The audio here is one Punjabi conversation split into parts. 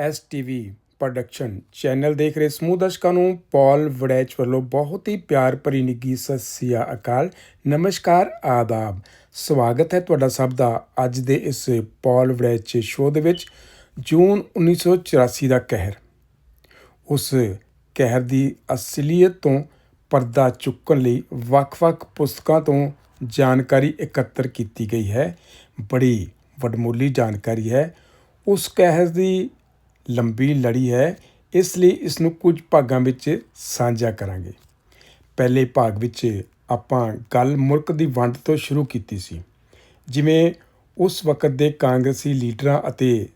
ਐਸ ਐਸਟੀਵੀ ਪ੍ਰੋਡਕਸ਼ਨ ਚੈਨਲ ਦੇਖ ਰਹੇ ਸਮੂਹ ਦਰਸ਼ਕਾਂ ਨੂੰ ਪੌਲ ਵੜੈਚ ਵੱਲੋਂ ਬਹੁਤ ਹੀ ਪਿਆਰ ਭਰੀ ਨਿੱਘੀ ਸਤਿ ਸ੍ਰੀ ਅਕਾਲ, ਨਮਸਕਾਰ, ਆਦਾਬ। ਸਵਾਗਤ ਹੈ ਤੁਹਾਡਾ ਸਭ ਦਾ ਅੱਜ ਦੇ ਇਸ ਪੌਲ ਵੜੈਚ ਸ਼ੋਅ ਦੇ ਵਿੱਚ, ਜੂਨ 1984 ਦਾ ਕਹਿਰ। ਉਸ ਕਹਿਰ ਦੀ ਅਸਲੀਅਤ ਤੋਂ ਪਰਦਾ ਚੁੱਕਣ ਲਈ ਵੱਖ-ਵੱਖ ਪੁਸਤਕਾਂ ਤੋਂ ਜਾਣਕਾਰੀ ਇਕੱਤਰ ਕੀਤੀ ਗਈ ਹੈ। ਬੜੀ ਵਡਮੁੱਲੀ ਜਾਣਕਾਰੀ ਹੈ। ਉਸ ਕਹਿਰ ਦੀ ਲੰਬੀ ਲੜੀ ਹੈ, ਇਸ ਲਈ ਇਸ ਨੂੰ ਕੁਝ ਭਾਗਾਂ ਵਿੱਚ ਸਾਂਝਾ ਕਰਾਂਗੇ। ਪਹਿਲੇ ਭਾਗ ਵਿੱਚ ਆਪਾਂ ਗੱਲ ਮੁਲਕ ਦੀ ਵੰਡ ਤੋਂ ਸ਼ੁਰੂ ਕੀਤੀ ਸੀ। ਜਿਵੇਂ ਉਸ ਵਕਤ ਦੇ ਕਾਂਗਰਸੀ ਲੀਡਰਾਂ ਅਤੇ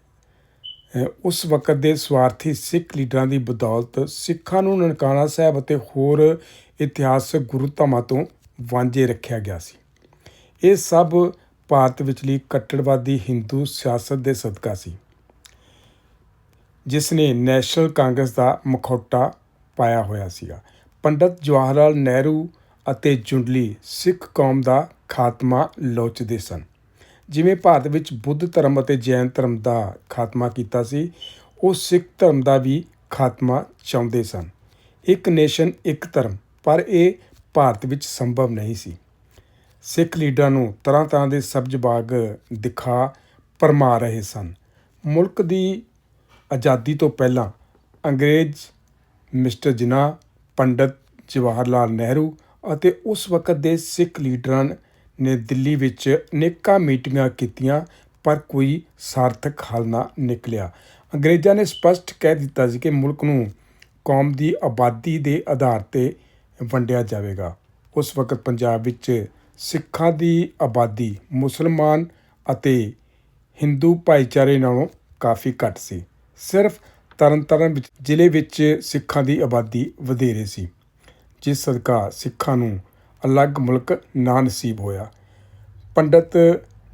ਉਸ ਵਕਤ ਦੇ ਸਵਾਰਥੀ ਸਿੱਖ ਲੀਡਰਾਂ ਦੀ ਬਦੌਲਤ ਸਿੱਖਾਂ ਨੂੰ ਨਨਕਾਣਾ ਸਾਹਿਬ ਅਤੇ ਹੋਰ ਇਤਿਹਾਸਕ ਗੁਰੂ ਧਾਮਾਂ ਤੋਂ ਵਾਂਝੇ ਰੱਖਿਆ ਗਿਆ ਸੀ। ਇਹ ਸਭ ਭਾਰਤ ਵਿਚਲੀ ਕੱਟੜਵਾਦੀ ਹਿੰਦੂ ਸਿਆਸਤ ਦੇ ਸਦਕਾ ਸੀ। ਜਿਸ ਨੇ ਨੈਸ਼ਨਲ ਕਾਂਗਰਸ ਦਾ ਮਖੌਟਾ ਪਾਇਆ ਹੋਇਆ ਸੀਗਾ। ਪੰਡਤ ਜਵਾਹਰ ਲਾਲ ਨਹਿਰੂ ਅਤੇ ਜੁੰਡਲੀ ਸਿੱਖ ਕੌਮ ਦਾ ਖਾਤਮਾ ਲੋਚਦੇ ਸਨ। ਜਿਵੇਂ ਭਾਰਤ ਵਿੱਚ ਬੁੱਧ ਧਰਮ ਅਤੇ ਜੈਨ ਧਰਮ ਦਾ ਖਾਤਮਾ ਕੀਤਾ ਸੀ, ਉਹ ਸਿੱਖ ਧਰਮ ਦਾ ਵੀ ਖਾਤਮਾ ਚਾਹੁੰਦੇ ਸਨ। ਇੱਕ ਨੇਸ਼ਨ, ਇੱਕ ਧਰਮ, ਪਰ ਇਹ ਭਾਰਤ ਵਿੱਚ ਸੰਭਵ ਨਹੀਂ ਸੀ। ਸਿੱਖ ਲੀਡਰਾਂ ਨੂੰ ਤਰ੍ਹਾਂ ਤਰ੍ਹਾਂ ਦੇ ਸਬਜ਼ ਬਾਗ ਦਿਖਾ ਪਰਮਾ ਰਹੇ ਸਨ। ਮੁਲਕ ਦੀ ਆਜ਼ਾਦੀ ਤੋਂ ਪਹਿਲਾਂ ਅੰਗਰੇਜ਼ ਮਿਸਟਰ ਜਿਨਾ ਪੰਡਿਤ ਜਵਾਹਰ ਲਾਲ ਨਹਿਰੂ ਅਤੇ ਉਸ ਵਕਤ ਦੇ ਸਿੱਖ ਲੀਡਰਾਂ ਨੇ ਦਿੱਲੀ ਵਿੱਚ ਅਨੇਕਾਂ ਮੀਟਿੰਗਾਂ ਕੀਤੀਆਂ, ਪਰ ਕੋਈ ਸਾਰਥਕ ਹੱਲ ਨਾ ਨਿਕਲਿਆ। ਅੰਗਰੇਜ਼ਾਂ ਨੇ ਸਪਸ਼ਟ ਕਹਿ ਦਿੱਤਾ ਸੀ ਕਿ ਮੁਲਕ ਨੂੰ ਕੌਮ ਦੀ ਆਬਾਦੀ ਦੇ ਆਧਾਰ ਤੇ ਵੰਡਿਆ ਜਾਵੇਗਾ। ਉਸ ਵਕਤ ਪੰਜਾਬ ਵਿੱਚ ਸਿੱਖਾਂ ਦੀ ਆਬਾਦੀ ਮੁਸਲਮਾਨ ਅਤੇ ਹਿੰਦੂ ਭਾਈਚਾਰੇ ਨਾਲੋਂ ਕਾਫੀ ਘੱਟ ਸੀ। ਸਿਰਫ ਤਰਨਤਾਰਨ ਵਿੱਚ, ਜ਼ਿਲ੍ਹੇ ਵਿੱਚ ਸਿੱਖਾਂ ਦੀ ਆਬਾਦੀ ਵਧੇਰੇ ਸੀ, ਜਿਸ ਸਦਕਾ ਸਿੱਖਾਂ ਨੂੰ ਅਲੱਗ ਮੁਲਕ ਨਾ ਨਸੀਬ ਹੋਇਆ। ਪੰਡਤ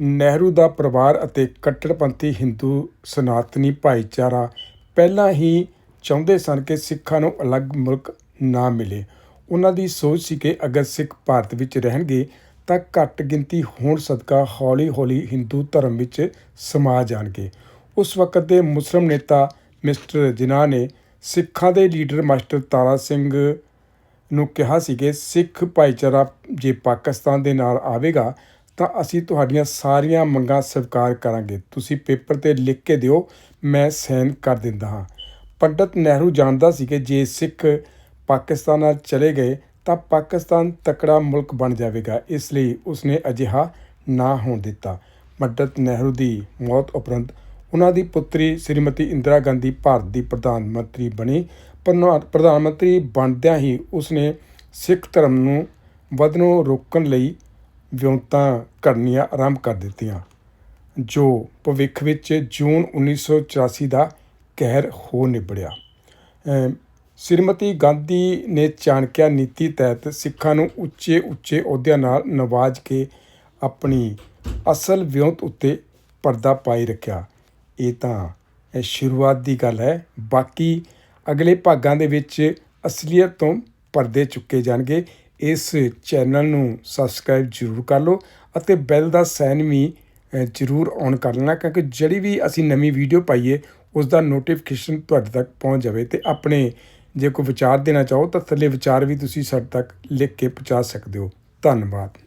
ਨਹਿਰੂ ਦਾ ਪਰਿਵਾਰ ਅਤੇ ਕੱਟੜਪੰਥੀ ਹਿੰਦੂ ਸਨਾਤਨੀ ਭਾਈਚਾਰਾ ਪਹਿਲਾਂ ਹੀ ਚਾਹੁੰਦੇ ਸਨ ਕਿ ਸਿੱਖਾਂ ਨੂੰ ਅਲੱਗ ਮੁਲਕ ਨਾ ਮਿਲੇ। ਉਹਨਾਂ ਦੀ ਸੋਚ ਸੀ ਕਿ ਅਗਰ ਸਿੱਖ ਭਾਰਤ ਵਿੱਚ ਰਹਿਣਗੇ, ਤਾਂ ਘੱਟ ਗਿਣਤੀ ਹੋਣ ਸਦਕਾ ਹੌਲੀ-ਹੌਲੀ ਹਿੰਦੂ ਧਰਮ ਵਿੱਚ ਸਮਾ ਜਾਣਗੇ। ਉਸ ਵਕਤ ਦੇ ਮੁਸਲਿਮ ਨੇਤਾ ਮਿਸਟਰ ਜਿਨ੍ਹਾਂ ਨੇ ਸਿੱਖਾਂ ਦੇ ਲੀਡਰ ਮਾਸਟਰ ਤਾਰਾ ਸਿੰਘ ਨੂੰ ਕਿਹਾ ਸੀ ਕਿ ਸਿੱਖ ਭਾਈਚਾਰਾ ਜੇ ਪਾਕਿਸਤਾਨ ਦੇ ਨਾਲ ਆਵੇਗਾ, ਤਾਂ ਅਸੀਂ ਤੁਹਾਡੀਆਂ ਸਾਰੀਆਂ ਮੰਗਾਂ ਸਵੀਕਾਰ ਕਰਾਂਗੇ। ਤੁਸੀਂ ਪੇਪਰ ਤੇ ਲਿਖ ਕੇ ਦਿਓ, ਮੈਂ ਸਾਈਨ ਕਰ ਦਿੰਦਾ ਹਾਂ। ਪੰਡਤ ਨਹਿਰੂ ਜਾਣਦਾ ਸੀ ਕਿ ਜੇ ਸਿੱਖ ਪਾਕਿਸਤਾਨ ਨਾਲ ਚਲੇ ਗਏ, ਤਾਂ ਪਾਕਿਸਤਾਨ ਤਕੜਾ ਮੁਲਕ ਬਣ ਜਾਵੇਗਾ। ਇਸ ਲਈ ਉਸਨੇ ਅਜਿਹਾ ਨਾ ਹੋਣ ਦਿੱਤਾ। ਪੰਡਤ ਨਹਿਰੂ ਦੀ ਮੌਤ ਉਪਰੰਤ ਉਹਨਾਂ ਦੀ ਪੁੱਤਰੀ ਸ੍ਰੀਮਤੀ ਇੰਦਰਾ ਗਾਂਧੀ ਭਾਰਤ ਦੀ ਪ੍ਰਧਾਨ ਮੰਤਰੀ ਬਣੀ। ਪ੍ਰਧਾਨ ਮੰਤਰੀ ਬਣਦਿਆਂ ਹੀ ਉਸਨੇ ਸਿੱਖ ਧਰਮ ਨੂੰ ਵਧਣੋਂ ਰੋਕਣ ਲਈ ਵਿਉਂਤਾਂ ਕਰਨੀਆਂ ਆਰੰਭ ਕਰ ਦਿੱਤੀਆਂ, ਜੋ ਭਵਿੱਖ ਵਿੱਚ ਜੂਨ 1984 ਦਾ ਕਹਿਰ ਹੋ ਨਿਬੜਿਆ। ਸ੍ਰੀਮਤੀ ਗਾਂਧੀ ਨੇ ਚਾਣਕਿਆ ਨੀਤੀ ਤਹਿਤ ਸਿੱਖਾਂ ਨੂੰ ਉੱਚੇ ਉੱਚੇ ਅਹੁਦਿਆਂ ਨਾਲ ਨਵਾਜ ਕੇ ਆਪਣੀ ਅਸਲ ਵਿਉਂਤ ਉੱਤੇ ਪਰਦਾ ਪਾਈ ਰੱਖਿਆ। ਇਹ ਤਾਂ ਸ਼ੁਰੂਆਤ ਦੀ ਗੱਲ ਹੈ। ਬਾਕੀ ਅਗਲੇ ਭਾਗਾਂ ਦੇ ਵਿੱਚ ਅਸਲੀਅਤ ਤੋਂ ਪਰਦੇ ਚੁੱਕੇ ਜਾਣਗੇ। ਇਸ ਚੈਨਲ ਨੂੰ ਸਬਸਕ੍ਰਾਈਬ ਜ਼ਰੂਰ ਕਰ ਲਓ ਅਤੇ ਬੈਲ ਦਾ ਸਾਈਨ ਵੀ ਜ਼ਰੂਰ ਔਨ ਕਰ ਲੈਣਾ, ਕਿਉਂਕਿ ਜਿਹੜੀ ਵੀ ਅਸੀਂ ਨਵੀਂ ਵੀਡੀਓ ਪਾਈਏ ਉਸ ਦਾ ਨੋਟੀਫਿਕੇਸ਼ਨ ਤੁਹਾਡੇ ਤੱਕ ਪਹੁੰਚ ਜਾਵੇ ਤੇ ਆਪਣੇ ਜੇ ਕੋਈ ਵਿਚਾਰ ਦੇਣਾ ਚਾਹੋ ਤਾਂ ਥੱਲੇ ਵਿਚਾਰ ਵੀ ਤੁਸੀਂ ਸਾਡੇ ਤੱਕ ਲਿਖ ਕੇ ਪਹੁੰਚਾ ਸਕਦੇ ਹੋ। ਧੰਨਵਾਦ।